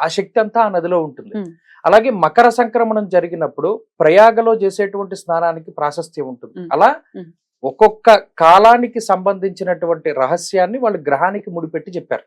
ఆ శక్తి అంతా ఆ నదిలో ఉంటుంది. అలాగే మకర సంక్రమణం జరిగినప్పుడు ప్రయాగలో చేసేటువంటి స్నానానికి ప్రాశస్త్యం ఉంటుంది. అలా. ఒక్కొక్క కాలానికి సంబంధించినటువంటి రహస్యాన్ని వాళ్ళు గ్రహానికి ముడిపెట్టి చెప్పారు.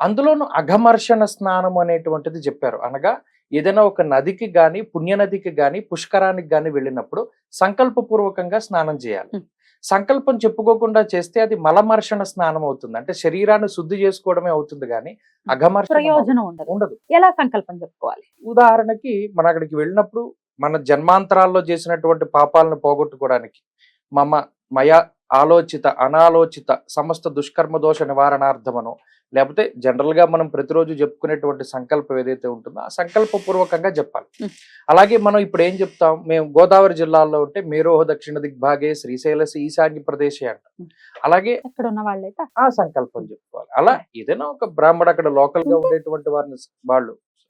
అందులోను అఘమర్షణ స్నానం అనేటువంటిది చెప్పారు. అనగా ఏదైనా ఒక నదికి గాని పుణ్యనదికి గాని పుష్కరానికి గాని వెళ్ళినప్పుడు సంకల్పపూర్వకంగా స్నానం చేయాలి. సంకల్పం చెప్పుకోకుండా చేస్తే అది మలమర్షణ స్నానం అవుతుంది. అంటే శరీరాన్ని శుద్ధి చేసుకోవడమే అవుతుంది కానీ అఘమర్షణ ఉండదు. ఎలా సంకల్పం చెప్పుకోవాలి? ఉదాహరణకి మన అక్కడికి వెళ్ళినప్పుడు మన జన్మాంతరాల్లో చేసినటువంటి పాపాలను పోగొట్టుకోవడానికి మమ మయ ఆలోచిత అనాలోచిత సమస్త దుష్కర్మ దోష నివారణార్థమనో లేకపోతే జనరల్గా మనం ప్రతిరోజు చెప్పుకునేటువంటి సంకల్పం ఏదైతే ఉంటుందో ఆ సంకల్ప పూర్వకంగా చెప్పాలి. అలాగే మనం ఇప్పుడు ఏం చెప్తాం? మేము గోదావరి జిల్లాలో ఉంటే మేరోహ దక్షిణ దిగ్భాగే శ్రీశైలసి ఈశాన్య ప్రదేశే అంట. అలాగే ఎక్కడ ఉన్న వాళ్ళైతే ఆ సంకల్పం చెప్పుకోవాలి. అలా ఏదైనా ఒక బ్రాహ్మడు అక్కడ లోకల్గా ఉండేటువంటి వారిని వాళ్ళు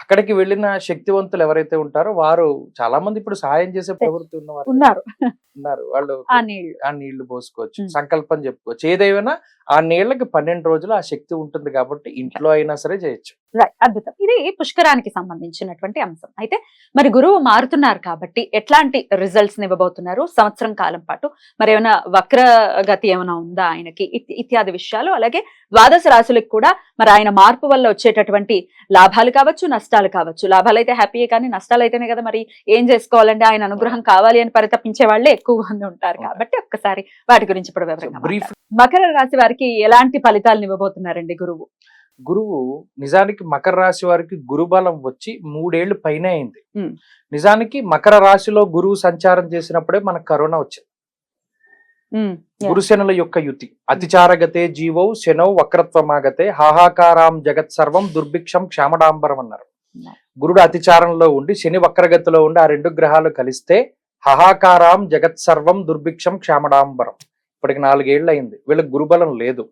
అక్కడికి వెళ్ళిన శక్తివంతులు ఎవరైతే ఉంటారో వారు చాలా మంది ఇప్పుడు సహాయం చేసే ప్రవృత్తి ఉన్నవారు ఉన్నారు. ఉన్నారు. వాళ్ళు ఆ నీళ్ళు పోసుకోవచ్చు. సంకల్పం చెప్పుకోవచ్చు. ఏదైనా ఆ నీళ్ళకి పన్నెండు రోజులు ఆ శక్తి ఉంటుంది కాబట్టి ఇంట్లో అయినా సరే చేయొచ్చు. అద్భుతం. ఇది పుష్కరానికి సంబంధించినటువంటి అంశం. అయితే మరి గురువు మారుతున్నారు కాబట్టి ఎట్లాంటి రిజల్ట్స్ ఇవ్వబోతున్నారు? సంవత్సరం కాలం పాటు మరి ఏమైనా వక్ర గతి ఏమైనా ఉందా ఆయనకి? ఇత్- ఇత్యాది విషయాలు. అలాగే ద్వాదశ రాశులకు కూడా మరి ఆయన మార్పు వల్ల వచ్చేటటువంటి లాభాలు కావచ్చు నష్టాలు కావచ్చు లాభాలు అయితే హ్యాపీయే కానీ నష్టాలు అయితేనే కదా మరి ఏం చేసుకోవాలంటే ఆయన అనుగ్రహం కావాలి అని పరితపించే వాళ్ళే ఎక్కువ మంది ఉంటారు కాబట్టి ఒక్కసారి వాటి గురించి ఇప్పుడు వివరంగా. మకర రాశి వారికి ఎలాంటి ఫలితాలను ఇవ్వబోతున్నారండి గురువు గురువు నిజానికి మకర రాశి వారికి గురుబలం వచ్చి మూడేళ్ళు పైన అయింది. నిజానికి మకర రాశిలో గురువు సంచారం చేసినప్పుడే మనకు కరోనా వచ్చింది. గురుశనుల యొక్క యుతి అతిచారగతే జీవౌ శనౌ వక్రత్వమాగతే హాహాకారాం జగత్ సర్వం దుర్భిక్షం క్షామడాంబరం అన్నారు. గురుడు అతిచారంలో ఉండి శని వక్రగతిలో ఉండి ఆ రెండు గ్రహాలు కలిస్తే హహాకారం జగత్ సర్వం దుర్భిక్షం క్షామడాంబరం. ఇప్పటికి నాలుగేళ్ళు అయింది వీళ్ళకి గురుబలం లేదు.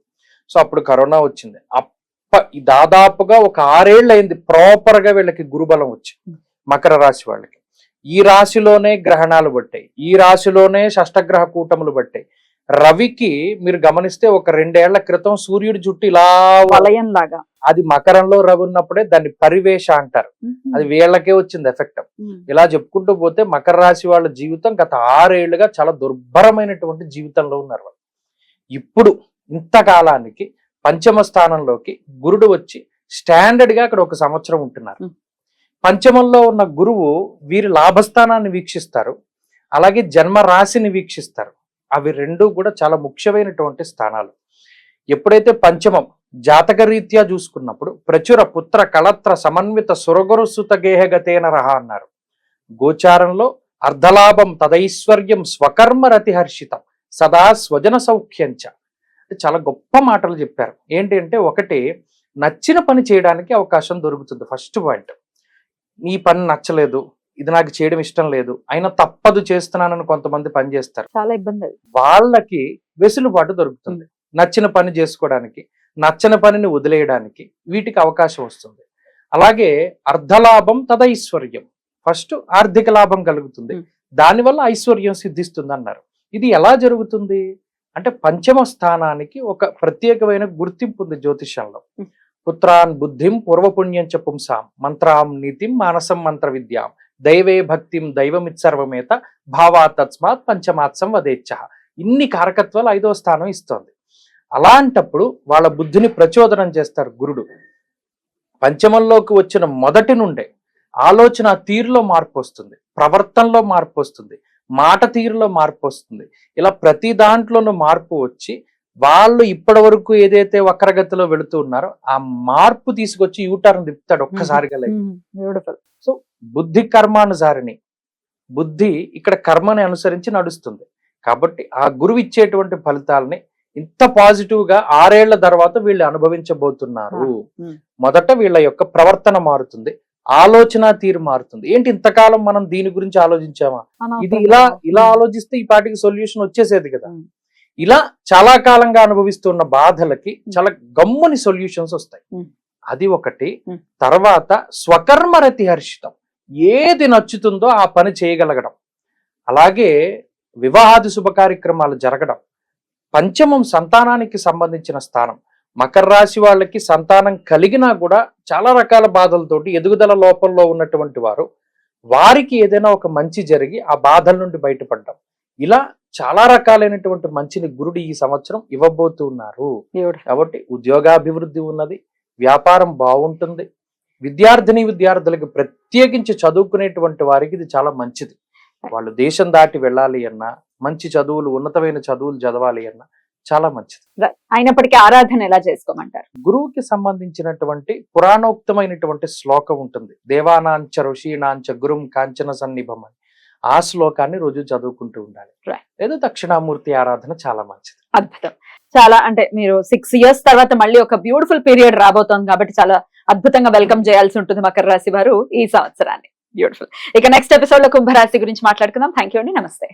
సో అప్పుడు కరోనా వచ్చింది. అప్ప దాదాపుగా ఒక ఆరేళ్ళు అయింది ప్రాపర్గా వీళ్ళకి గురుబలం వచ్చింది మకర రాశి వాళ్ళకి. ఈ రాశిలోనే గ్రహణాలు పట్టాయి. ఈ రాశిలోనే షష్టగ్రహ కూటములు పట్టాయి. రవికి మీరు గమనిస్తే ఒక రెండేళ్ళ క్రితం సూర్యుడి జుట్టు ఇలా వలయం లాగా అది మకరంలో రవి ఉన్నప్పుడే దాన్ని పరివేష అంటారు. అది వీళ్ళకే వచ్చింది ఎఫెక్ట్. ఇలా చెప్పుకుంటూ పోతే మకర రాశి వాళ్ళ జీవితం గత ఆరేళ్ళుగా చాలా దుర్భరమైనటువంటి జీవితంలో ఉన్నారు వాళ్ళు. ఇప్పుడు ఇంతకాలానికి పంచమ స్థానంలోకి గురుడు వచ్చి స్టాండర్డ్గా అక్కడ ఒక సంవత్సరం ఉంటున్నారు. పంచమంలో ఉన్న గురువు వీరి లాభస్థానాన్ని వీక్షిస్తారు. అలాగే జన్మ రాశిని వీక్షిస్తారు. అవి రెండు కూడా చాలా ముఖ్యమైనటువంటి స్థానాలు. ఎప్పుడైతే పంచమం జాతక రీత్యా చూసుకున్నప్పుడు ప్రచుర పుత్ర కళత్ర సమన్విత సురగురు సుత గేహగతేన రహ అన్నారు. గోచారంలో అర్ధలాభం తదైశ్వర్యం స్వకర్మ రతిహర్షితం సదా స్వజన సౌఖ్యంచ. అంటే చాలా గొప్ప మాటలు చెప్పారు. ఏంటి అంటే ఒకటి నచ్చిన పని చేయడానికి అవకాశం దొరుకుతుంది. First point. ఈ పని నచ్చలేదు. ఇది నాకు చేయడం ఇష్టం లేదు. అయినా తప్పదు చేస్తున్నానని కొంతమంది పని చేస్తారు. చాలా ఇబ్బంది వాళ్ళకి వెసులుబాటు దొరుకుతుంది. నచ్చిన పని చేసుకోవడానికి నచ్చని పనిని వదిలేయడానికి వీటికి అవకాశం వస్తుంది. అలాగే అర్ధలాభం తదైశ్వర్యం ఫస్ట్ ఆర్థిక లాభం కలుగుతుంది. దానివల్ల ఐశ్వర్యం సిద్ధిస్తుంది అన్నారు ఇది ఎలా జరుగుతుంది? అంటే పంచమ స్థానానికి ఒక ప్రత్యేకమైన గుర్తింపు ఉంది జ్యోతిషంలో Hmm. పుత్రాన్ బుద్ధిం పూర్వపుణ్యం చ పుంసాం. మంత్రాం నీతిం మానసం మంత్ర విద్యాం దైవే భక్తిం దైవమిత్సర్వమేత భావా తస్మాత్ పంచమాత్సం వదేచ్ఛ. ఇన్ని కారకత్వాలు ఐదో స్థానం ఇస్తోంది. అలాంటప్పుడు వాళ్ళ బుద్ధిని ప్రచోదనం చేస్తారు గురుడు. పంచమంలోకి వచ్చిన మొదటి నుండే ఆలోచన తీరులో మార్పు వస్తుంది ప్రవర్తనలో మార్పు వస్తుంది మాట తీరులో మార్పు వస్తుంది ఇలా ప్రతి దాంట్లోనూ మార్పు వచ్చి వాళ్ళు ఇప్పటి వరకు ఏదైతే వక్రగతిలో వెళుతూ ఉన్నారో ఆ మార్పు తీసుకొచ్చి యూటర్న్ తిప్పుతాడు ఒక్కసారిగా లైఫ్ బ్యూటిఫుల్. బుద్ధి కర్మానుసారిని బుద్ధి ఇక్కడ కర్మని అనుసరించి నడుస్తుంది. కాబట్టి ఆ గురువు ఇచ్చేటువంటి ఫలితాలని ఇంత పాజిటివ్గా ఆరేళ్ళ తర్వాత వీళ్ళు అనుభవించబోతున్నారు. మొదట వీళ్ళ యొక్క ప్రవర్తన మారుతుంది. ఆలోచన తీరు మారుతుంది. ఏంటి ఇంతకాలం మనం దీని గురించి ఆలోచించామా? ఇది ఇలా ఇలా ఆలోచిస్తే ఈ పాటికి సొల్యూషన్ వచ్చేసేది కదా. ఇలా చాలా కాలంగా అనుభవిస్తున్న బాధలకి చాలా గమ్ముని సొల్యూషన్స్ వస్తాయి. అది ఒకటి. తర్వాత స్వకర్మరతి హర్షితం. ఏది నచ్చుతుందో ఆ పని చేయగలగడం. అలాగే వివాహాది శుభ కార్యక్రమాలు జరగడం. పంచమం సంతానానికి సంబంధించిన స్థానం. మకర రాశి వాళ్ళకి సంతానం కలిగినా కూడా చాలా రకాల బాధలతోటి ఎదుగుదల లోపంలో ఉన్నటువంటి వారు వారికి ఏదైనా ఒక మంచి జరిగి ఆ బాధల నుండి బయటపడ్డం. ఇలా చాలా రకాలైనటువంటి మంచిని గురుడు ఈ సంవత్సరం ఇవ్వబోతున్నారు. కాబట్టి ఉద్యోగాభివృద్ధి ఉన్నది వ్యాపారం బాగుంటుంది. విద్యార్థిని విద్యార్థులకు ప్రత్యేకించి చదువుకునేటువంటి వారికి ఇది చాలా మంచిది. వాళ్ళు దేశం దాటి వెళ్ళాలి అన్నా మంచి చదువులు ఉన్నతమైన చదువులు చదవాలి అన్నా చాలా మంచిది. అయినప్పటికీ ఆరాధన ఎలా చేసుకోమంటారు? గురువుకి సంబంధించినటువంటి పురాణోక్తమైనటువంటి శ్లోకం ఉంటుంది. దేవానాంచ ఋషీనాంచ గురుం కాంచన సన్నిభం అని ఆ శ్లోకాన్ని రోజు చదువుకుంటూ ఉండాలి. లేదా దక్షిణామూర్తి ఆరాధన చాలా మంచిది. అద్భుతం. చాలా అంటే మీరు సిక్స్ ఇయర్స్ తర్వాత మళ్ళీ ఒక బ్యూటిఫుల్ పీరియడ్ రాబోతోంది కాబట్టి చాలా అద్భుతంగా వెల్కమ్ చేయాల్సి ఉంటుంది మకర రాశి వారు ఈ సంవత్సరాన్ని. బ్యూటిఫుల్ ఇక నెక్స్ట్ ఎపిసోడ్లో కుంభరాశి గురించి మాట్లాడుకుందాం. థ్యాంక్ యూ అండి. నమస్తే.